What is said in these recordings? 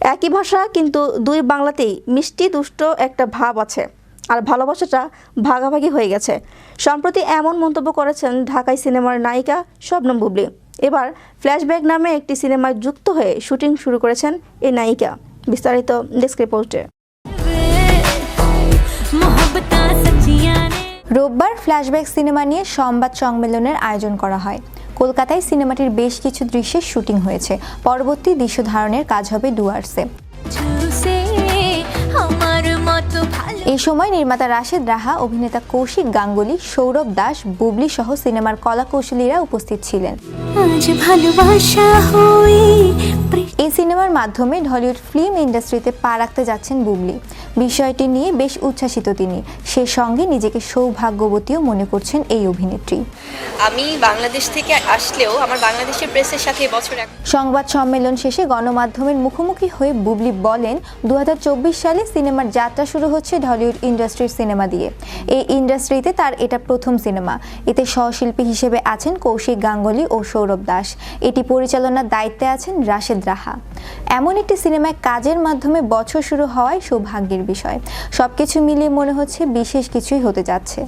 একই ভাষা কিন্তু দুই বাংলাতেই মিষ্টি দুষ্ট একটা ভাব আছে। আর ভালোবাসাটা ভাগাভাগি হয়ে গেছে। সম্প্রতি এমন মন্তব্য করেছেন ঢাকাই সিনেমার নায়িকা শবনম বুবলি। এবার ফ্ল্যাশব্যাক নামে একটি সিনেমায় যুক্ত হয়ে শুটিং শুরু করেছেন এই নায়িকা। বিস্তারিত ডেস্ক রিপোর্টে। রোববার ফ্ল্যাশব্যাক সিনেমা নিয়ে সংবাদ সম্মেলনের আয়োজন করা হয়। কলকাতায় সিনেমাটির বেশ কিছু দৃশ্যের শুটিং হয়েছে। পরবর্তী দৃশ্য ধারণের কাজ হবে ডুয়ার্সে। এই সময় নির্মাতা রাশেদ রাহা অভিনেতা কৌশিক গাঙ্গুলি সৌরভ দাস বুবলি সহ সিনেমার কলাকৌশলীরা উপস্থিত ছিলেন। আজ ভালোবাসা হয়ে সিনেমার মাধ্যমে ঢলিউড ফিল্ম ইন্ডাস্ট্রিতে পা রাখতে যাচ্ছেন বুবলি। বিষয়টি নিয়ে বেশ উচ্ছ্বাসিত তিনি। সে সঙ্গে নিজেকে সৌভাগ্যবতীও মনে করছেন এই অভিনেত্রী। আমি বাংলাদেশ থেকে আসলেও আমার বাংলাদেশের প্রেসের সাথে এবছর এক- সংবাদ সম্মেলন শেষে গণমাধ্যমের মুখোমুখি হয়ে বুবলি বলেন দু হাজার চব্বিশ সালে সিনেমার যাত্রা শুরু হচ্ছে ঢলিউড ইন্ডাস্ট্রির সিনেমা দিয়ে। এই ইন্ডাস্ট্রিতে তার এটা প্রথম সিনেমা এতে সহশিল্পী হিসেবে আছেন কৌশিক গাঙ্গুলি ও সৌরভ দাস। এটি পরিচালনার দায়িত্বে আছেন রাশেদ রাহা। এমন একটি সিনেমায় কাজের মাধ্যমে বছর শুরু হওয়ায় সৌভাগ্যের বিষয়। সবকিছু মিলিয়ে মনে হচ্ছে বিশেষ কিছুই হতে যাচ্ছে।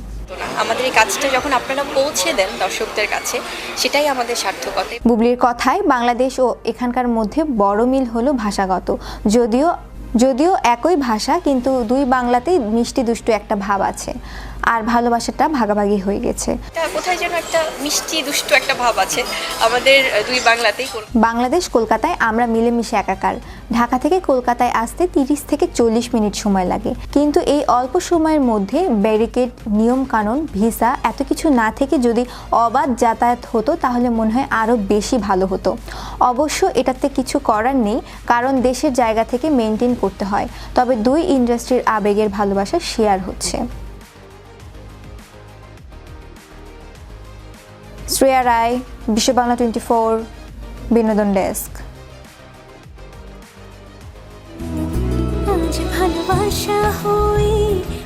আমাদের এই কাজটা যখন আপনারা পৌঁছে দেন দর্শকদের কাছে সেটাই আমাদের সার্থকতা বুবলির কথায় বাংলাদেশ ও এখানকার মধ্যে বড় মিল হলো ভাষাগত। যদিও যদিও একই ভাষা কিন্তু দুই বাংলাতেই মিষ্টি দুষ্টু একটা ভাব আছে। আর ভালোবাসাটা ভাগাভাগি হয়ে গেছে। কোথায় যেন একটা মিষ্টি দুষ্টু একটা ভাব আছে। আমাদের দুই বাংলাতেই বাংলাদেশ কলকাতায় আমরা মিলেমিশে একাকার। ঢাকা থেকে কলকাতায় আসতে তিরিশ থেকে চল্লিশ মিনিট সময় লাগে। কিন্তু এই অল্প সময়ের মধ্যে ব্যারিকেড, নিয়মকানুন, ভিসা এত কিছু না থেকে যদি অবাধ যাতায়াত হতো, তাহলে মনে হয় আরও বেশি ভালো হতো। অবশ্য এটাতে কিছু করার নেই, কারণ দেশের জায়গা থেকে মেনটেন করতে হয়। তবে দুই ইন্ডাস্ট্রির আবেগের ভালোবাসা শেয়ার হচ্ছে। শ্রেয়া রায়, বিশ্ব বাংলা টোয়েন্টি ফোর, বিনোদন ডেস্ক। আজ ভালোবাসা হয়ে